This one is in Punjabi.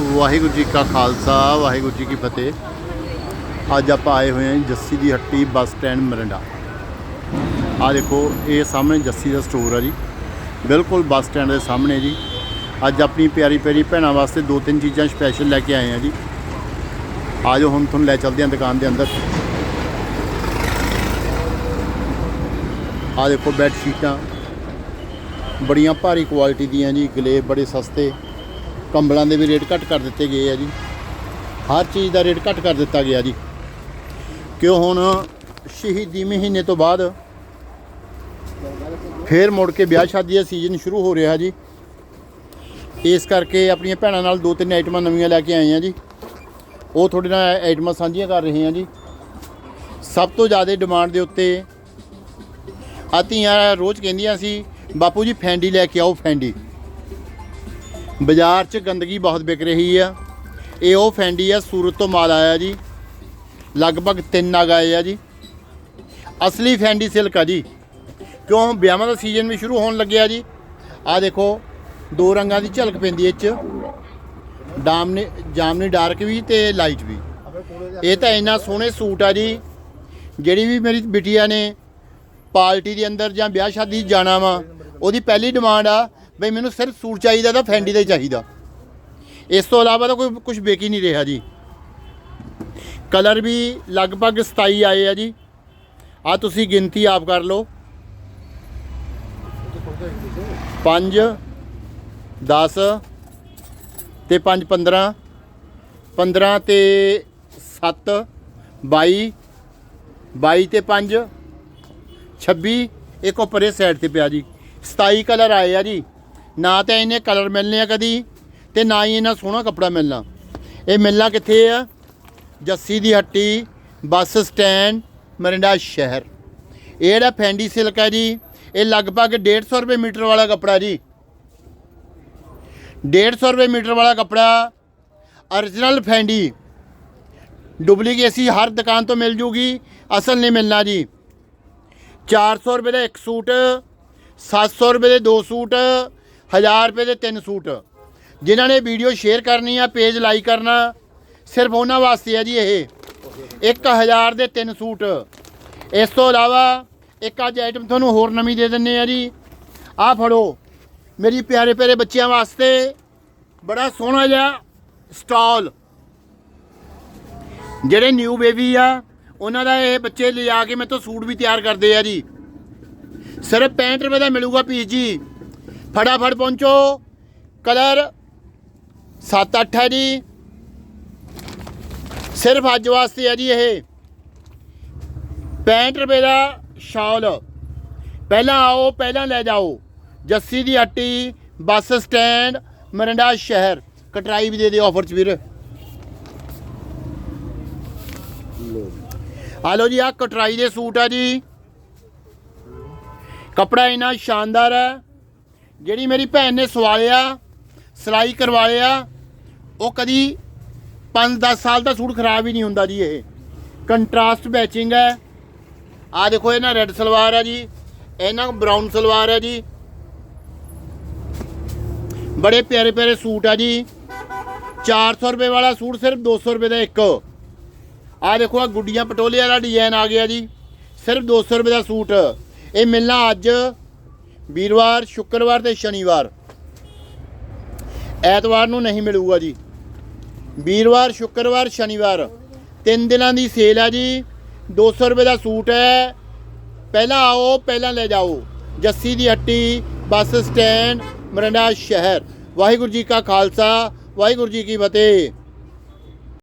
ਵਾਹਿਗੁਰੂ ਜੀ ਕਾ ਖਾਲਸਾ, ਵਾਹਿਗੁਰੂ ਜੀ ਕੀ ਫਤਿਹ। ਅੱਜ ਆਪਾਂ ਆਏ ਹੋਏ ਹਾਂ ਜੱਸੀ ਦੀ ਹੱਟੀ ਬੱਸ ਸਟੈਂਡ ਮਰਿੰਡਾ। ਆ ਦੇਖੋ, ਇਹ ਸਾਹਮਣੇ ਜੱਸੀ ਦਾ ਸਟੋਰ ਆ ਜੀ। ਬਿਲਕੁਲ ਬੱਸ ਸਟੈਂਡ ਦੇ ਸਾਹਮਣੇ ਜੀ। ਅੱਜ ਆਪਣੀ ਪਿਆਰੀ ਪਿਆਰੀ ਭੈਣਾਂ ਵਾਸਤੇ ਦੋ ਤਿੰਨ ਚੀਜ਼ਾਂ ਸਪੈਸ਼ਲ ਲੈ ਕੇ ਆਏ ਆ ਜੀ। ਆ ਜਾਓ ਹੁਣ ਤੁਹਾਨੂੰ ਲੈ ਚੱਲਦੇ ਹਾਂ ਦੁਕਾਨ ਦੇ ਅੰਦਰ। ਆ ਦੇਖੋ ਬੈੱਡ ਸ਼ੀਟਾਂ ਬੜੀਆਂ ਭਾਰੀ ਕੁਆਲਿਟੀ ਦੀਆਂ ਜੀ, ਗਲੇ ਬੜੇ ਸਸਤੇ। ਕੰਬਲਾਂ ਦੇ ਵੀ ਰੇਟ ਘੱਟ ਕਰ ਦਿੱਤੇ ਗਏ ਆ ਜੀ। ਹਰ ਚੀਜ਼ ਦਾ ਰੇਟ ਘੱਟ ਕਰ ਦਿੱਤਾ ਗਿਆ ਜੀ। ਕਿਉਂ ਹੁਣ ਸ਼ਹੀਦੀ ਮਹੀਨੇ ਤੋਂ ਬਾਅਦ ਫੇਰ ਮੁੜ ਕੇ ਵਿਆਹ ਸ਼ਾਦੀ ਦਾ ਸੀਜ਼ਨ ਸ਼ੁਰੂ ਹੋ ਰਿਹਾ ਜੀ। ਇਸ ਕਰਕੇ ਆਪਣੀਆਂ ਭੈਣਾਂ ਨਾਲ ਦੋ ਤਿੰਨ ਆਈਟਮਾਂ ਨਵੀਆਂ ਲੈ ਕੇ ਆਏ ਆ ਜੀ। ਉਹ ਤੁਹਾਡੇ ਨਾਲ ਆਈਟਮਾਂ ਸਾਂਝੀਆਂ ਕਰ ਰਹੇ ਆ ਜੀ। ਸਭ ਤੋਂ ਜ਼ਿਆਦਾ ਡਿਮਾਂਡ ਦੇ ਉੱਤੇ ਆਤੀਆਂ ਰੋਜ਼ ਕਹਿੰਦੀਆਂ ਸੀ, ਬਾਪੂ ਜੀ, ਫੈਂਡੀ ਲੈ ਕੇ ਆਓ, ਫੈਂਡੀ। ਬਾਜ਼ਾਰ 'ਚ ਗੰਦਗੀ ਬਹੁਤ ਵਿਕ ਰਹੀ ਆ। ਇਹ ਉਹ ਫੈਂਡੀ ਆ, ਸੂਰਤ ਤੋਂ ਮਾਲ ਆਇਆ ਜੀ। ਲਗਭਗ ਤਿੰਨ ਨਗ ਆਏ ਆ ਜੀ। ਅਸਲੀ ਫੈਂਡੀ ਸਿਲਕ ਆ ਜੀ। ਕਿਉਂ? ਵਿਆਹਾਂ ਦਾ ਸੀਜ਼ਨ ਵੀ ਸ਼ੁਰੂ ਹੋਣ ਲੱਗਿਆ ਜੀ। ਆ ਦੇਖੋ, ਦੋ ਰੰਗਾਂ ਦੀ ਝਲਕ ਪੈਂਦੀ ਇਹ 'ਚ ਡਾਮਨੀ, ਜਾਮਨੀ ਡਾਰਕ ਵੀ ਤੇ ਲਾਈਟ ਵੀ। ਇਹ ਤਾਂ ਇੰਨਾ ਸੋਹਣੇ ਸੂਟ ਆ ਜੀ। ਜਿਹੜੀ ਵੀ ਮੇਰੀ ਬਿਟੀਆ ਨੇ ਪਾਰਟੀ ਦੇ ਅੰਦਰ ਜਾਂ ਵਿਆਹ ਸ਼ਾਦੀ ਜਾਣਾ ਵਾ, ਉਹਦੀ ਪਹਿਲੀ ਡਿਮਾਂਡ ਆ ਬਈ ਮੈਨੂੰ ਸਿਰਫ ਸੂਟ ਚਾਹੀਦਾ ਤਾਂ ਫੈਂਡੀ ਦਾ ਹੀ ਚਾਹੀਦਾ। ਇਸ ਤੋਂ ਇਲਾਵਾ ਤਾਂ ਕੋਈ ਕੁਝ ਵੇਚ ਹੀ ਨਹੀਂ ਰਿਹਾ ਜੀ। ਕਲਰ ਵੀ ਲਗਭਗ 27 ਆਏ ਆ ਜੀ। ਆ ਤੁਸੀਂ ਗਿਣਤੀ ਆਪ ਕਰ ਲਓ। 5 10 ਤੇ 5 15 15 ਤੇ 7 22 22 ਤੇ 5 26 ਇੱਕ ਉੱਪਰ ਇਹ ਸਾਈਡ ਤੇ ਪਿਆ ਜੀ। 27 ਕਲਰ ਆਏ ਆ ਜੀ। ਨਾ ਤਾਂ ਇਹਨੇ ਕਲਰ ਮਿਲਨੇ ਆ ਕਦੀ ਤੇ ਨਾ ਹੀ ਇਹਨਾਂ ਸੋਹਣਾ ਕੱਪੜਾ ਮਿਲਣਾ। ਇਹ ਮਿਲਣਾ ਕਿੱਥੇ ਆ? ਜੱਸੀ ਦੀ ਹੱਟੀ, ਬੱਸ ਸਟੈਂਡ, ਮਰਿੰਡਾ ਸ਼ਹਿਰ। ਇਹ ਜਿਹੜਾ ਫੈਂਡੀ ਸਿਲਕ ਹੈ ਜੀ, ਇਹ ਲਗਭਗ 150 ਰੁਪਏ ਮੀਟਰ ਵਾਲਾ ਕੱਪੜਾ ਜੀ। 150 ਰੁਪਏ ਮੀਟਰ ਵਾਲਾ ਕੱਪੜਾ origignal ਫੈਂਡੀ। ਡੁਪਲੀਕੇਟ ਹਰ ਦੁਕਾਨ ਤੋਂ ਮਿਲ ਜੂਗੀ, ਅਸਲ ਨਹੀਂ ਮਿਲਣਾ ਜੀ। 400 ਰੁਪਏ ਦਾ ਇੱਕ ਸੂਟ 700 ਰੁਪਏ ਦੇ ਦੋ ਸੂਟ 1000 ਰੁਪਏ ਦੇ ਤਿੰਨ ਸੂਟ। ਜਿਨ੍ਹਾਂ ਨੇ ਵੀਡੀਓ ਸ਼ੇਅਰ ਕਰਨੀ ਆ, ਪੇਜ ਲਾਈਕ ਕਰਨਾ, ਸਿਰਫ ਉਹਨਾਂ ਵਾਸਤੇ ਆ ਜੀ ਇਹ। 1000 ਦੇ ਤਿੰਨ ਸੂਟ। ਇਸ ਤੋਂ ਇਲਾਵਾ ਇੱਕ ਅੱਜ ਆਈਟਮ ਤੁਹਾਨੂੰ ਹੋਰ ਨਵੀਂ ਦੇ ਦਿੰਨੇ ਆ ਜੀ। ਆਹ ਫੜੋ, ਮੇਰੀ ਪਿਆਰੇ ਪਿਆਰੇ ਬੱਚਿਆਂ ਵਾਸਤੇ ਬੜਾ ਸੋਹਣਾ ਜਿਹਾ ਸਟਾਲ। ਜਿਹੜੇ ਨਿਊ ਬੇਬੀ ਆ, ਉਹਨਾਂ ਦਾ ਇਹ ਬੱਚੇ ਲਿਆ ਕੇ ਮੇਰੇ ਤੋਂ ਸੂਟ ਵੀ ਤਿਆਰ ਕਰਦੇ ਆ ਜੀ। ਸਿਰਫ 65 ਰੁਪਏ ਦਾ ਮਿਲੂਗਾ ਪੀਸ ਜੀ। ਫਟਾਫਟ ਪਹੁੰਚੋ। ਕਲਰ 7-8 ਹੈ ਜੀ। ਸਿਰਫ ਅੱਜ ਵਾਸਤੇ ਹੈ ਜੀ ਇਹ। 65 ਰੁਪਏ ਦਾ ਸ਼ਾਲ। ਪਹਿਲਾਂ ਆਓ, ਪਹਿਲਾਂ ਲੈ ਜਾਓ। ਜੱਸੀ ਦੀ ਹੱਟੀ ਬੱਸ ਸਟੈਂਡ, ਮਰਿੰਡਾ ਸ਼ਹਿਰ। ਕਟਰਾਈ ਵੀ ਦੇ ਦੇ ਆਫਰ ਚ ਵੀਰ। ਆ ਜੀ ਆ ਕਟਰਾਈ ਦੇ ਸੂਟ ਆ ਜੀ। ਕਪੜਾ ਇਨਾ ਸ਼ਾਨਦਾਰ ਹੈ। ਜਿਹੜੀ ਮੇਰੀ ਭੈਣ ਨੇ ਸਵਾਲਿਆ, ਸਿਲਾਈ ਕਰਵਾਲਿਆ, ਉਹ ਕਦੀ 5-10 ਸਾਲ ਦਾ ਸੂਟ ਖਰਾਬ ਹੀ ਨਹੀਂ ਹੁੰਦਾ ਜੀ ਇਹ। ਕੰਟਰਾਸਟ ਮੈਚਿੰਗ ਹੈ। ਆ ਦੇਖੋ ਇਹ ਨਾ ਰੈੱਡ ਸਲਵਾਰ ਹੈ ਜੀ। ਇਹਨਾਂ ਬਰਾਊਨ ਸਲਵਾਰ ਹੈ ਜੀ। ਬੜੇ ਪਿਆਰੇ ਪਿਆਰੇ ਸੂਟ ਆ ਜੀ। 400 ਰੁਪਏ ਵਾਲਾ ਸੂਟ ਸਿਰਫ 200 ਰੁਪਏ ਦਾ ਇੱਕ। ਆ ਦੇਖੋ ਆ ਗੁੱਡੀਆਂ, ਪਟੋਲੇ ਵਾਲਾ ਡਿਜ਼ਾਈਨ ਆ ਗਿਆ ਜੀ। ਸਿਰਫ 200 ਰੁਪਏ ਦਾ ਸੂਟ। ਇਹ ਮਿਲਣਾ ਅੱਜ ਵੀਰਵਾਰ, ਸ਼ੁੱਕਰਵਾਰ ਤੇ ਸ਼ਨੀਵਾਰ। ਐਤਵਾਰ ਨੂੰ ਨਹੀਂ ਮਿਲੂਗਾ ਜੀ। ਵੀਰਵਾਰ, ਸ਼ੁੱਕਰਵਾਰ, ਸ਼ਨੀਵਾਰ। ਤਿੰਨ ਦਿਨਾਂ ਦੀ ਸੇਲ ਆ ਜੀ। 200 ਰੁਪਏ ਦਾ ਸੂਟ ਹੈ। ਪਹਿਲਾਂ ਆਓ, ਪਹਿਲਾਂ ਲੈ ਜਾਓ। ਜੱਸੀ ਦੀ ਹੱਟੀ, ਬੱਸ ਸਟੈਂਡ, ਮਰਿੰਡਾ ਸ਼ਹਿਰ। ਵਾਹਿਗੁਰੂ ਜੀ ਕਾ ਖਾਲਸਾ, ਵਾਹਿਗੁਰੂ ਜੀ ਕੀ ਫਤਿਹ।